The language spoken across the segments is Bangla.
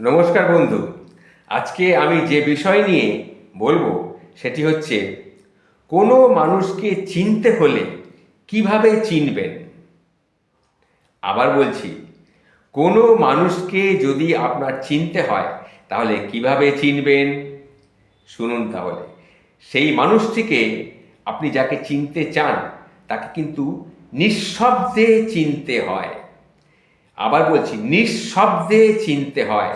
নমস্কার বন্ধু। আজকে আমি যে বিষয় নিয়ে বলব সেটি হচ্ছে, কোনো মানুষকে চিনতে হলে কীভাবে চিনবেন? আবার বলছি, কোনো মানুষকে যদি আপনার চিনতে হয়, তাহলে কীভাবে চিনবেন? শুনুন তাহলে। সেই মানুষটিকে আপনি যাকে চিনতে চান, তাকে কিন্তু নিঃশব্দে চিনতে হয়। আবার বলছি, নিঃশব্দে চিনতে হয়।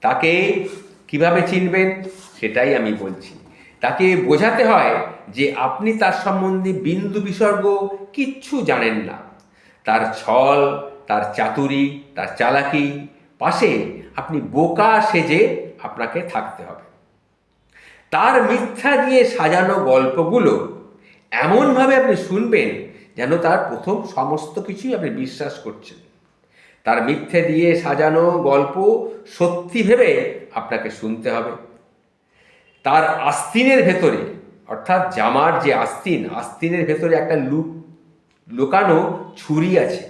তাকে কীভাবে চিনবেন? সেটাই আমি বলছি। তাকে বোঝাতে হয় যে আপনি তার সম্বন্ধে বিন্দু বিসর্গ কিচ্ছু জানেন না। তার ছল, তার চাতুরি, তার চালাকি, পাশে আপনি বোকা সেজে আপনাকে থাকতে হবে। তার মিথ্যা দিয়ে সাজানো গল্পগুলো এমনভাবে আপনি শুনবেন যেন তার প্রথম সমস্ত কিছুই আপনি বিশ্বাস করছেন। তার মিথ্যে দিয়ে সাজানো গল্প সত্যি ভেবে আপনাকে শুনতে হবে। তার আস্তিনের ভেতরে, অর্থাৎ জামার যে আস্তিন, আস্তিনের ভেতরে একটা লুক লুকানো ছুরি আছে।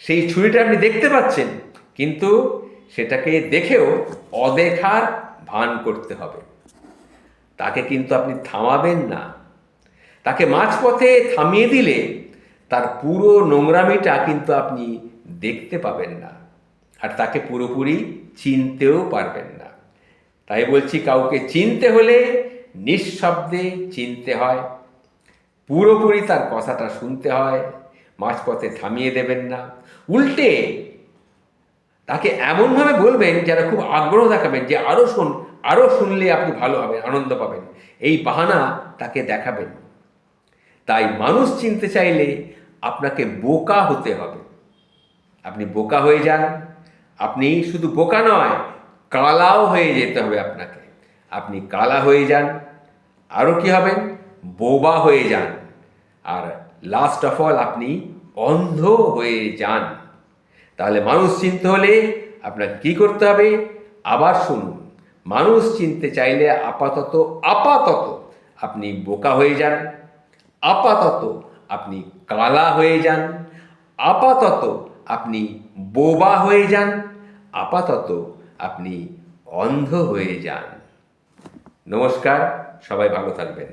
সেই ছুরিটা আপনি দেখতে পাচ্ছেন, কিন্তু সেটাকে দেখেও অদেখার ভান করতে হবে। তাকে কিন্তু আপনি থামাবেন না। তাকে মাঝপথে থামিয়ে দিলে তার পুরো নোংরামিটা কিন্তু আপনি দেখতে পাবেন না। আর তাকে পুরোপুরি চিনতেও পারবেন না। তাই বলছি, কাউকে চিনতে হলে নিঃশব্দে চিনতে হয়। পুরোপুরি তার কথাটা শুনতে হয়, মাঝপথে থামিয়ে দেবেন না। উল্টে তাকে এমনভাবে বলবেন যারা খুব আগ্রহ দেখাবেন যে আরও শুন আরও শুনলে আপনি ভালো হবেন, আনন্দ পাবেন। এই বাহানা তাকে দেখাবেন। তাই মানুষ চিনতে চাইলে আপনাকে বোকা হতে হবে। আপনি বোকা হয়ে যান। আপনি শুধু বোকা নয়, কালাও হয়ে যেতে হবে আপনাকে। আপনি কালা হয়ে যান আরও কি হবেন বোবা হয়ে যান। আর লাস্ট অফ অল আপনি অন্ধ হয়ে যান। তাহলে মানুষ চিনতে হলে আপনাকে কি করতে হবে? আবার শুনুন, মানুষ চিনতে চাইলে আপাতত আপাতত আপনি বোকা হয়ে যান। আপাতত আপনি কালা হয়ে যান। আপাতত আপনি বোবা হয়ে যান আপাতত আপনি অন্ধ হয়ে যান। নমস্কার সবাই ভালো থাকবেন।